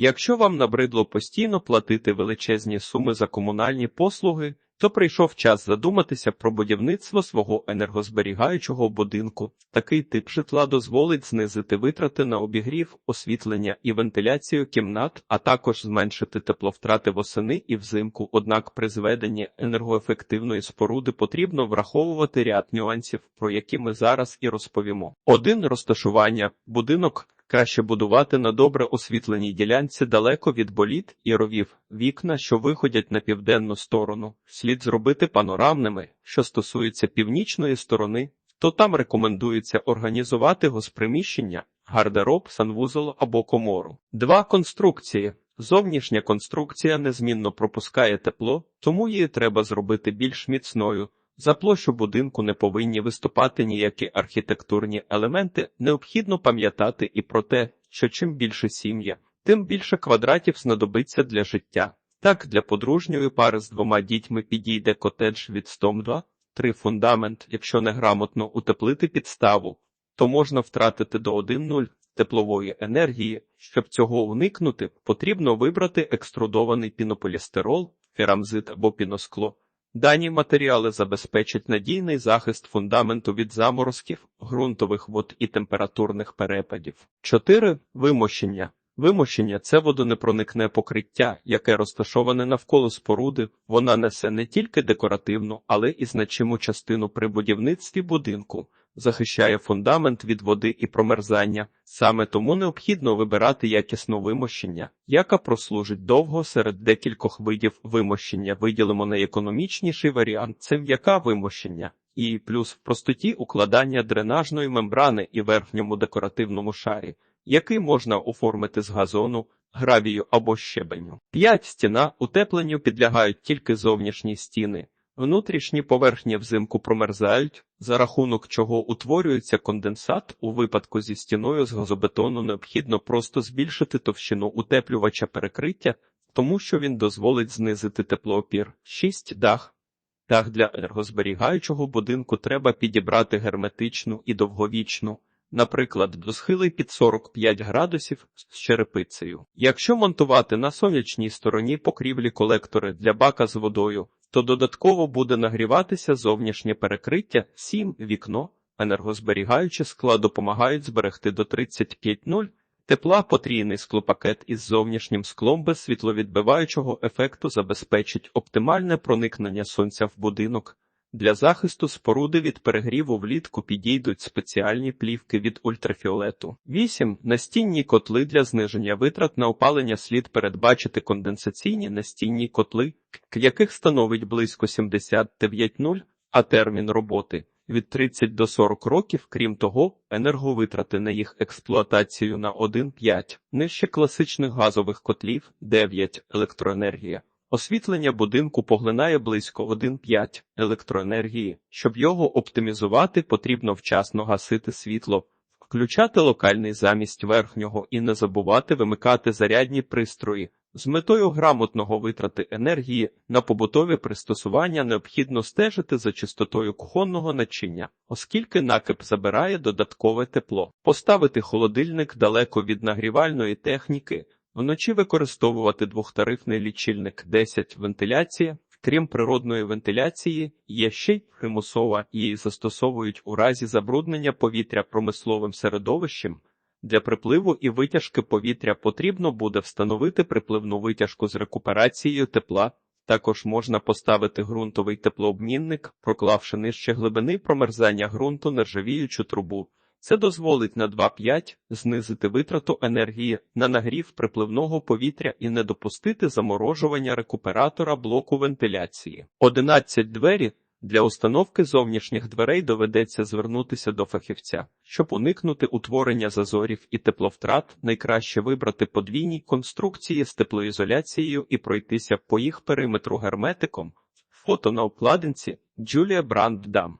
Якщо вам набридло постійно платити величезні суми за комунальні послуги, то прийшов час задуматися про будівництво свого енергозберігаючого будинку. Такий тип житла дозволить знизити витрати на обігрів, освітлення і вентиляцію кімнат, а також зменшити тепловтрати восени і взимку. Однак при зведенні енергоефективної споруди потрібно враховувати ряд нюансів, про які ми зараз і розповімо. Один розташування будинок. Краще будувати на добре освітленій ділянці далеко від боліт і ровів. Вікна, що виходять на південну сторону, слід зробити панорамними, що стосується північної сторони, то там рекомендується організувати госприміщення, гардероб, санвузол або комору. Два конструкції. Зовнішня конструкція незмінно пропускає тепло, тому її треба зробити більш міцною. За площу будинку не повинні виступати ніякі архітектурні елементи, необхідно пам'ятати і про те, що чим більше сім'я, тим більше квадратів знадобиться для життя. Так, для подружньої пари з двома дітьми підійде котедж від стом 2, 3 фундамент, якщо неграмотно утеплити підставу, то можна втратити до 1,0 теплової енергії. Щоб цього уникнути, потрібно вибрати екструдований пінополістирол, ферамзит або піноскло. Дані матеріали забезпечать надійний захист фундаменту від заморозків, ґрунтових вод і температурних перепадів. 4. Вимощення. Вимощення це водонепроникне покриття, яке розташоване навколо споруди. Вона несе не тільки декоративну, але і значиму частину при будівництві будинку, захищає фундамент від води і промерзання. Саме тому необхідно вибирати якісне вимощення, яка прослужить довго серед декількох видів вимощення. Виділимо найекономічніший варіант це м'яка вимощення. І плюс в простоті укладання дренажної мембрани і верхньому декоративному шарі, який можна оформити з газону, гравію або щебеню. 5. Стіна утепленню підлягають тільки зовнішні стіни. Внутрішні поверхні взимку промерзають, за рахунок чого утворюється конденсат. У випадку зі стіною з газобетону необхідно просто збільшити товщину утеплювача перекриття, тому що він дозволить знизити теплоопір. 6. Дах. Дах для енергозберігаючого будинку треба підібрати герметичну і довговічну, наприклад, до схили під 45 градусів з черепицею. Якщо монтувати на сонячній стороні покрівлі колектори для бака з водою, то додатково буде нагріватися зовнішнє перекриття, 7 вікно, енергозберігаючі скла допомагають зберегти до 35,0 тепла потрійний склопакет із зовнішнім склом без світловідбиваючого ефекту забезпечить оптимальне проникнення сонця в будинок. Для захисту споруди від перегріву влітку підійдуть спеціальні плівки від ультрафіолету. 8. Настінні котли для зниження витрат на опалення слід передбачити конденсаційні настінні котли, яких становить близько 79,0, а термін роботи від 30 до 40 років, крім того, енерговитрати на їх експлуатацію на 1,5, нижче класичних газових котлів 9 електроенергія. Освітлення будинку поглинає близько 1,5 електроенергії. Щоб його оптимізувати, потрібно вчасно гасити світло, включати локальний замість верхнього і не забувати вимикати зарядні пристрої. З метою грамотного витрати енергії на побутові пристосування необхідно стежити за чистотою кухонного начиння, оскільки накип забирає додаткове тепло. Поставити холодильник далеко від нагрівальної техніки. Вночі використовувати двохтарифний лічильник 10 вентиляція. Крім природної вентиляції, є ще й примусова, її застосовують у разі забруднення повітря промисловим середовищем. Для припливу і витяжки повітря потрібно буде встановити припливну витяжку з рекуперацією тепла. Також можна поставити ґрунтовий теплообмінник, проклавши нижче глибини промерзання ґрунту нержавіючу трубу. Це дозволить на 2,5 знизити витрату енергії на нагрів припливного повітря і не допустити заморожування рекуператора блоку вентиляції. 11 двері. Для установки зовнішніх дверей доведеться звернутися до фахівця. Щоб уникнути утворення зазорів і тепловтрат, найкраще вибрати подвійні конструкції з теплоізоляцією і пройтися по їх периметру герметиком. Фото на обкладинці Джулія Бранддам.